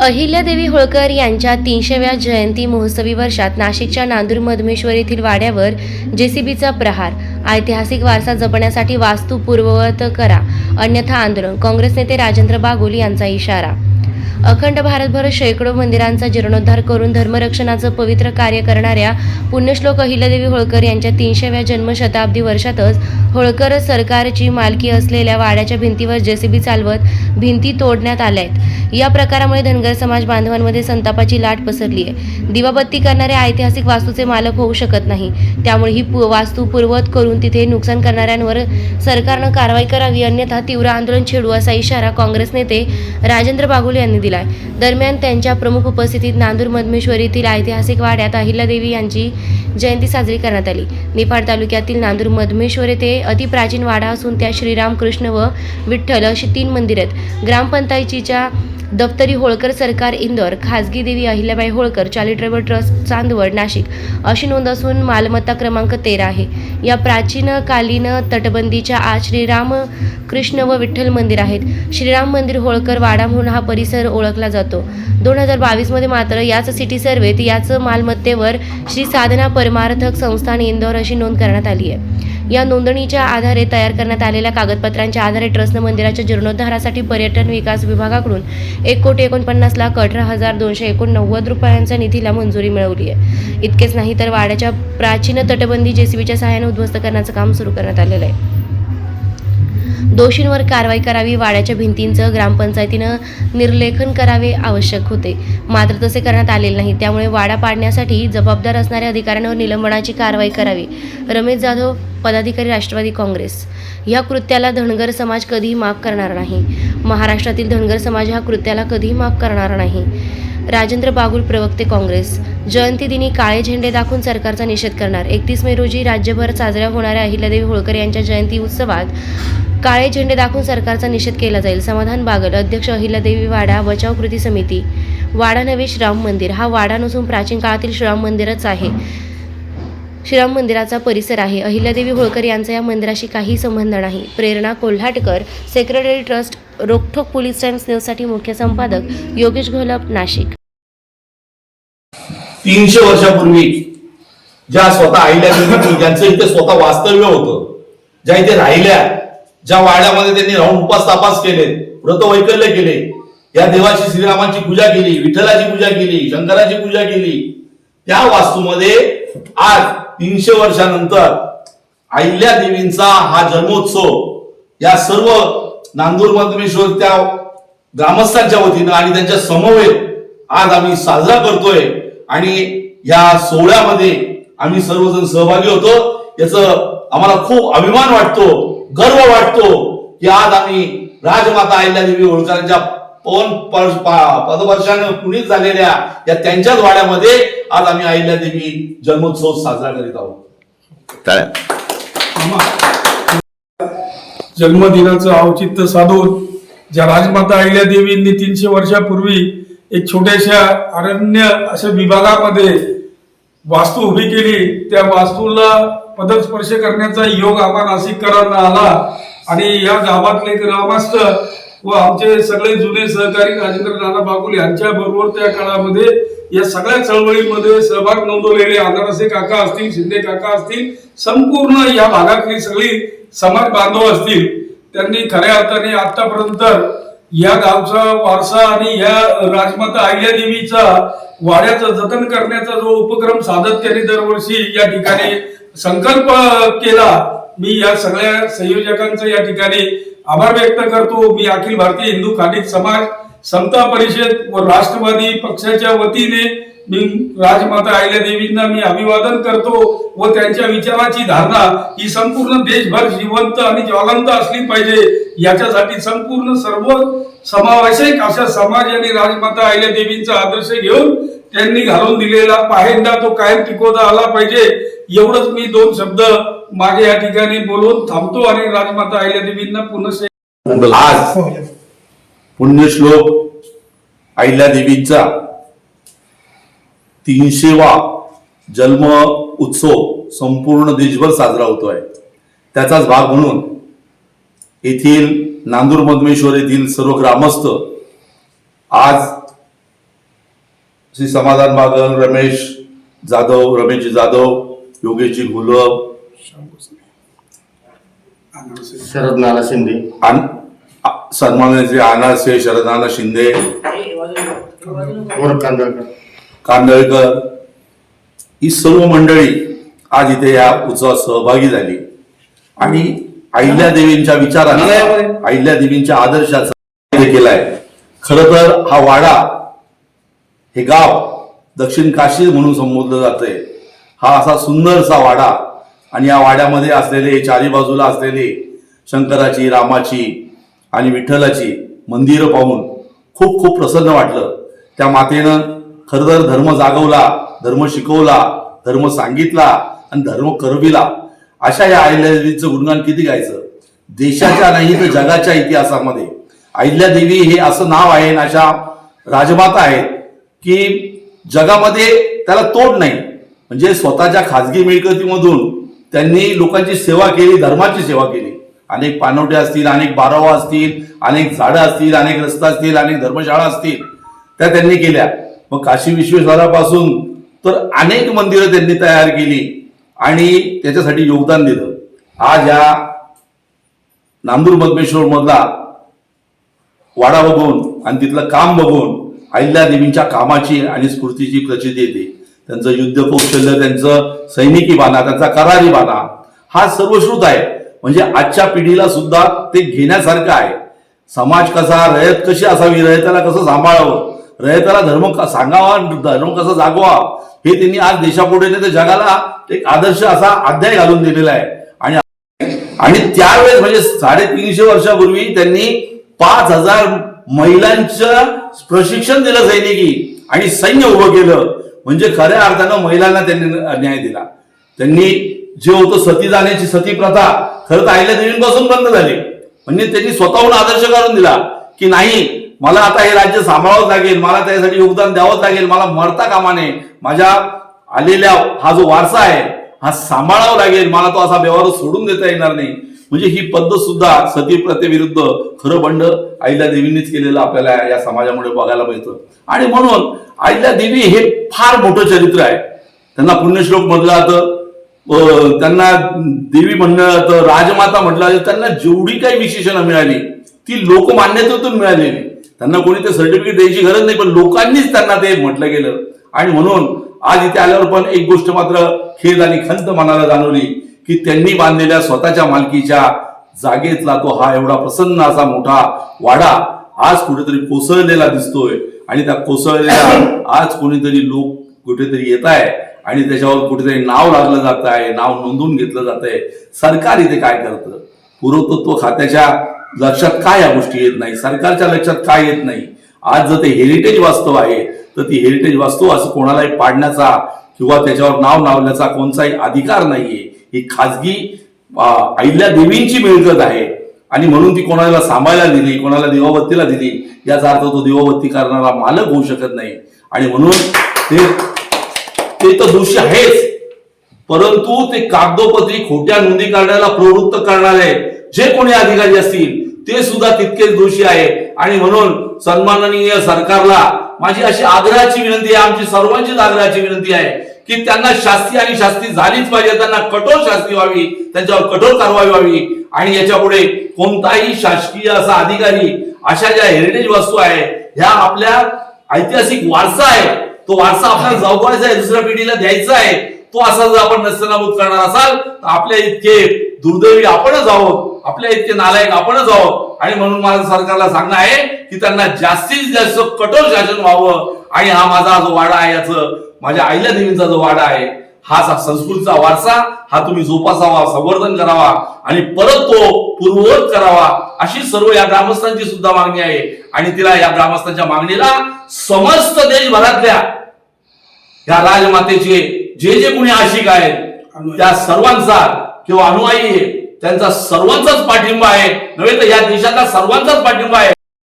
अहिल्यादेवी होळकर यांच्या तीनशेव्या जयंती महोत्सवी वर्षात नाशिकच्या नांदूर मधमेश्वर येथील वाड्यावर जेसीबीचा प्रहार. ऐतिहासिक वारसा जपण्यासाठी वास्तू पूर्ववत करा. अन्यथा आंदोलन. काँग्रेस नेते राजेंद्र बागुल यांचा इशारा. अखंड भारतभर शेकडो मंदिरांचा जीर्णोद्धार करून धर्मरक्षणाचं पवित्र कार्य करणाऱ्या पुण्यश्लोक अहिल्यादेवी होळकर यांच्या तीनशेव्या जन्मशताब्दी वर्षातच होळकर सरकारची मालकी असलेल्या वाड्याच्या भिंतीवर जेसीबी चालवत भिंती तोडण्यात आल्या आहेत या प्रकारामुळे धनगर समाज बांधवांमध्ये संतापाची लाट पसरली आहे. दिवाबत्ती करणाऱ्या ऐतिहासिक वास्तूचे मालक होऊ शकत नाही. त्यामुळे ही पु- वास्तू पूर्वत करून तिथे नुकसान करणाऱ्यांवर सरकारनं कारवाई करावी अन्यथा तीव्र आंदोलन छेडू असा इशारा काँग्रेस नेते राजेंद्र बागुल यांनी दिला. दिलाय दरम्यान त्यांच्या प्रमुख उपस्थितीत नांदूर मधमेश्वर येथील ऐतिहासिक वाड्यात अहिल्यादेवी यांची जयंती साजरी करण्यात आली. निफाड तालुक्यातील नांदूर मधमेश्वर येथे अतिप्राचीन वाडा असून त्या श्रीराम कृष्ण व विठ्ठल अशी तीन मंदिर आहेत. ग्रामपंचायतीच्या दफ्तरी होळकर सरकार इंदोर खाजगी देवी अहिल्याबाई होळकर चॅरिटेबल ट्रस्ट चांदवड नाशिक. अशी नोंद असून मालमत्ता क्रमांक तेरा आहे. या प्राचीन कालीन तटबंदीच्या आज श्रीराम कृष्ण व विठ्ठल मंदिर आहेत. श्रीराम मंदिर होळकर वाडा म्हणून हा परिसर ओळखला जातो. दोन हजार बावीसमध्ये मात्र याच सिटी सर्वेत याच मालमत्तेवर श्री साधना परमार्थक संस्थान इंदोर अशी नोंद करण्यात आली आहे. या नोंदणीच्या आधारे तयार करण्यात आलेल्या कागदपत्रांच्या आधारे ट्रस्टनं मंदिराच्या जीर्णोद्धारासाठी पर्यटन विकास विभागाकडून एक कोटी एकोणपन्नास लाख अठरा हजार दोनशे एकोणनव्वद रुपयांच्या निधीला मंजुरी मिळवली आहे. इतकेच नाही तर वाड्याच्या प्राचीन तटबंदी जेसीबीच्या सहाय्याने उद्ध्वस्त करण्याचं काम सुरू करण्यात आलेलं आहे. दोषींवर कारवाई करावी वाड्याच्या भिंतींचं ग्रामपंचायतीनं निर्लेखन करावे आवश्यक होते. मात्र तसे करण्यात आलेले नाही. त्यामुळे वाडा पाडण्यासाठी जबाबदार असणाऱ्या अधिकाऱ्यांवर निलंबनाची कारवाई करावी. रमेश जाधव पदाधिकारी राष्ट्रवादी काँग्रेस. या कृत्याला धनगर समाज कधीही माफ करणार नाही. महाराष्ट्रातील धनगर समाज ह्या कृत्याला कधीही माफ करणार नाही. राजेंद्र बागुल प्रवक्ते काँग्रेस. जयंती दिनी काळे झेंडे दाखवून सरकारचा निषेध करणार. एकतीस मे रोजी राज्यभर साजऱ्या होणाऱ्या अहिल्यादेवी होळकर यांच्या जयंती उत्सवात काळे झेंडे दाखवून सरकारचा निषेध केला जाईल. समाधान बागल अध्यक्ष अहिल्यादेवी वाडा बचाव कृती समिती वाडा नवे श्रीराम मंदिर. हा वाडा नसून प्राचीन काळातील श्रीराम मंदिरच आहे. श्रीराम मंदिराचा परिसर आहे. अहिल्यादेवी होळकर यांचा या मंदिराशी काही संबंध नाही. प्रेरणा कोल्हाटकर सेक्रेटरी ट्रस्ट रोखोक पोलीस टाइम्स न्यूजसाठी मुख्य संपादक योगेश घोलप नाशिक. तीनशे वर्षापूर्वी ज्या स्वतः आईल्या देवी ज्यांचं इथे स्वतः वास्तव्य होतं ज्या इथे राहिल्या ज्या वाड्यामध्ये त्यांनी राहून उपास तापास केले व्रत वैकल्य केले या देवाची श्रीरामाची पूजा केली विठ्ठलाची पूजा केली शंकराची पूजा केली त्या वास्तूमध्ये आज तीनशे वर्षानंतर अहिल्या देवींचा हा जन्मोत्सव या सर्व नांदूर मधमेश्वर त्या ग्रामस्थांच्या वतीनं आणि त्यांच्या समवेत आज आम्ही साजरा करतोय. आणि या सोहळ्यामध्ये आम्ही सर्वजण सहभागी होतो. याच आम्हाला खूप अभिमान वाटतो गर्व वाटतो की आज आम्ही राजमाता अहिल्यादेवी होळकरांच्या पवन पदवर्षानं पुनीत झालेल्या या त्यांच्याच वाड्यामध्ये आज आम्ही अहिल्यादेवी जन्मोत्सव साजरा करीत आहोत. जन्मदिनाचं औचित्य साधून ज्या राजमाता अहिल्या देवींनी तीनशे वर्षापूर्वी एक छोट्याशा अरण्य अशा विभागामध्ये वास्तू उभी केली. त्या वास्तूला पदस्पर्श करण्याचा योग आम्हा नाशिककरांना आला. आणि या गावातले ग्रामस्थ व आमचे सगळे जुने सहकारी राजेंद्र नाना बागुल यांच्या बरोबर त्या काळामध्ये या सगळ्या चळवळीमध्ये सहभाग नोंदवलेले अनारसे काका असतील शिंदे काका असतील संपूर्ण या भागातली सगळी समाज बांधव असतील. त्यांनी खऱ्या अर्थाने आतापर्यंत या गावचा वारसा आणि या राजमाता अहिल्यादेवीचा वाड्याचं जतन करण्याचा जो उपक्रम साधत त्यांनी दरवर्षी या ठिकाणी संकल्प केला मी या सगळ्या संयोजकांचं या ठिकाणी आभार व्यक्त करतो. मी अखिल भारतीय हिंदू खालिक समाज समता परिषद व राष्ट्रवादी पक्षाच्या वतीने मी राजमाता देवींना मी अभिवादन करतो व त्यांच्या विचाराची धारणा ही संपूर्ण देशभर जिवंत आणि ज्वलंत असली पाहिजे. याच्यासाठी संपूर्ण सर्व समावेशक अशा समाज आणि राजमाता अहिल्या देवींचा आदर्श घेऊन त्यांनी घालून दिलेला पाहेंडा तो कायम टिकवता आला पाहिजे. एवढंच मी दोन शब्द माझ्या या ठिकाणी बोलून थांबतो आणि राजमाता अहिल्या देवींना पुन्हा आज पुण्यश्लोक अहिल्या देवीचा तीनशेवा जन्म उत्सव संपूर्ण देशभर साजरा होतोय. त्याचाच भाग म्हणून येथील नांदूर मधमेश्वर येथील सर्व ग्रामस्थ आज श्री समाधान बागल रमेश जाधव रमेशजी जाधव योगेशजी घोलप शरद नाना शिंदे. आन सन्माननीय श्री अनासे शरदाना शिंदे कांदळकर. ही सर्व मंडळी आज इथे या उत्सवात सहभागी झाली. आणि अहिल्या देवींच्या विचारांचा अहिल्या देवींच्या आदर्शाचा केलाय. खर तर हा वाडा हे गाव दक्षिण काशी म्हणून संबोधलं जातंय. हा असा सुंदरसा वाडा आणि या वाड्यामध्ये असलेले चारी बाजूला असलेले शंकराची रामाची आणि विठ्ठलाची मंदिरं पाहून खूप खूप प्रसन्न वाटलं. त्या मातेनं खरं तर धर्म जागवला धर्म शिकवला धर्म सांगितला आणि धर्म करविला. अशा या अहिल्यादेवीचं गुणगान किती गायचं? देशाच्या नाही तर जगाच्या इतिहासामध्ये. अहिल्यादेवी हे असं नाव आहे आणि अशा राजमाता आहेत की जगामध्ये त्याला तोड नाही. म्हणजे स्वतःच्या खाजगी मिळकतीमधून त्यांनी लोकांची सेवा केली धर्माची सेवा केली. अनेक पानवटे असतील अनेक बारावा असतील अनेक झाडं असतील अनेक रस्ता असतील अनेक धर्मशाळा असतील त्या त्यांनी केल्या. मग काशी विश्वेश्वरापासून तर अनेक मंदिरं त्यांनी तयार केली आणि त्याच्यासाठी योगदान दिलं. आज या नांदूर मधमेश्वर मधला वाडा बघून आणि तिथलं काम बघून अहिल्या देवींच्या कामाची आणि स्फूर्तीची प्रचिती येते. त्यांचं युद्ध कौशल्य त्यांचं सैनिकी बाणा त्यांचा करारी बाणा हा सर्वश्रुत आहे. म्हणजे आजच्या पिढीला सुद्धा ते घेण्यासारखं आहे. समाज कसा रयत कशी असावी रयताला कसं सांभाळावं रयताला धर्म सांगावा धर्म कसा जागवा हे त्यांनी आज देशापुढे तर जगाला एक आदर्श असा अध्याय घालून दिलेला आहे. आणि आणि त्यावेळेस म्हणजे साडेतीनशे वर्षापूर्वी त्यांनी पाच हजार महिलांचं प्रशिक्षण दिलं सैनिकी आणि सैन्य उभं केलं. म्हणजे खऱ्या अर्थानं महिलांना त्यांनी न्याय दिला. त्यांनी जे होतं सती जाण्याची सती प्रथा खरं तर आईल्या देवींपासून बंद झाली. म्हणजे त्यांनी स्वतःहून आदर्श करून दिला की नाही मला आता हे राज्य सांभाळावंच लागेल मला त्यासाठी योगदान द्यावंच लागेल मला मरता कामा नये. माझ्या आलेल्या हा जो वारसा आहे हा सांभाळावा लागेल मला तो असा व्यवहार सोडून देता येणार नाही. म्हणजे ही पद्धत सुद्धा सती प्रथेविरुद्ध खरं बंड आईल्या देवींनीच केलेलं आपल्याला या समाजामुळे बघायला मिळतं. आणि म्हणून आईल्या देवी हे फार मोठं चरित्र आहे. त्यांना पुण्यश्लोक म्हटलं जातं त्यांना देवी म्हणलं राजमाता म्हटलं त्यांना जेवढी काही विशेषणं मिळाली ती लोकमान्यतेतून मिळालेली त्यांना कोणी ते सर्टिफिकेट द्यायची गरज नाही पण लोकांनीच त्यांना ते म्हटलं गेलं. आणि म्हणून आज इथे आल्यावर पण एक गोष्ट मात्र खेद आणि खंत मनाला जाणवली की त्यांनी बांधलेल्या स्वतःच्या मालकीच्या जागेतला तो हा एवढा प्रसन्न असा मोठा वाडा आज कुठेतरी कोसळलेला दिसतोय. आणि त्या कोसळलेल्या आज कोणीतरी लोक कुठेतरी येत आहे आणि त्याच्यावर कुठेतरी नाव लागलं जात आहे नाव नोंदवून घेतलं जात आहे सरकार इथे काय करतं? पुरातत्व खात्याच्या लक्षात काय या गोष्टी येत नाही? सरकारच्या लक्षात काय येत नाही? आज जर ते हेरिटेज वास्तव आहे तर ती हेरिटेज वास्तव असं कोणालाही पाडण्याचा किंवा त्याच्यावर नाव लावण्याचा कोणताही अधिकार नाहीये. ही खाजगी अहिल्या देवींची मिळकत आहे. आणि म्हणून ती कोणाला सांभाळायला दिली कोणाला देवाबत्तीला दिली याचा अर्थ तो दिवाबत्ती करणारा मालक होऊ शकत नाही. आणि म्हणून ते ते तर दोषी आहेच. परंतु ते कागदोपत्री खोट्या नोंदी करण्याला प्रवृत्त करणारे जे कोणी अधिकारी असतील ते सुद्धा तितकेच दोषी आहे. आणि म्हणून सन्माननीय सरकारला माझी अशी आग्रहाची विनंती आहे आमची सर्वांचीच आग्रहाची विनंती आहे की त्यांना शास्ती आणि शास्ती झालीच पाहिजे त्यांना कठोर शास्ती व्हावी त्यांच्यावर कठोर कारवाई व्हावी. आणि याच्यापुढे कोणताही शासकीय असा अधिकारी अशा ज्या हेरिटेज वस्तू आहे ह्या आपल्या ऐतिहासिक वारसा आहे तो वारसा आपल्याला जगवायचा आहे दुसऱ्या पिढीला द्यायचा आहे. तो असा जर आपण नस्तनाबूत करणार असाल तर आपल्या इतके दुर्दैवी आपणच आहोत. आपल्या इतके नालायक आपणच आहोत. आणि म्हणून माझं सरकारला सांगणं आहे की त्यांना जास्तीत जास्त कठोर शासन व्हावं. आणि हा माझा जो वाडा आहे याचं माझ्या आईल्या देवींचा जो वाडा आहे हा संस्कृतीचा वारसा हा तुम्ही जोपासावा संवर्धन करावा. आणि परत तो पूर्ववत करावा. अशी सर्व या ग्रामस्थांची सुद्धा मागणी आहे. आणि तिला या ग्रामस्थांच्या मागणीला समस्त देशभरातल्या या राजमातेचे जे जे कोणी आशिक आहेत त्या सर्वांचा किंवा अनुयायी आहे त्यांचा सर्वांचाच पाठिंबा आहे. नव्हे तर या देशातला सर्वांचाच पाठिंबा आहे.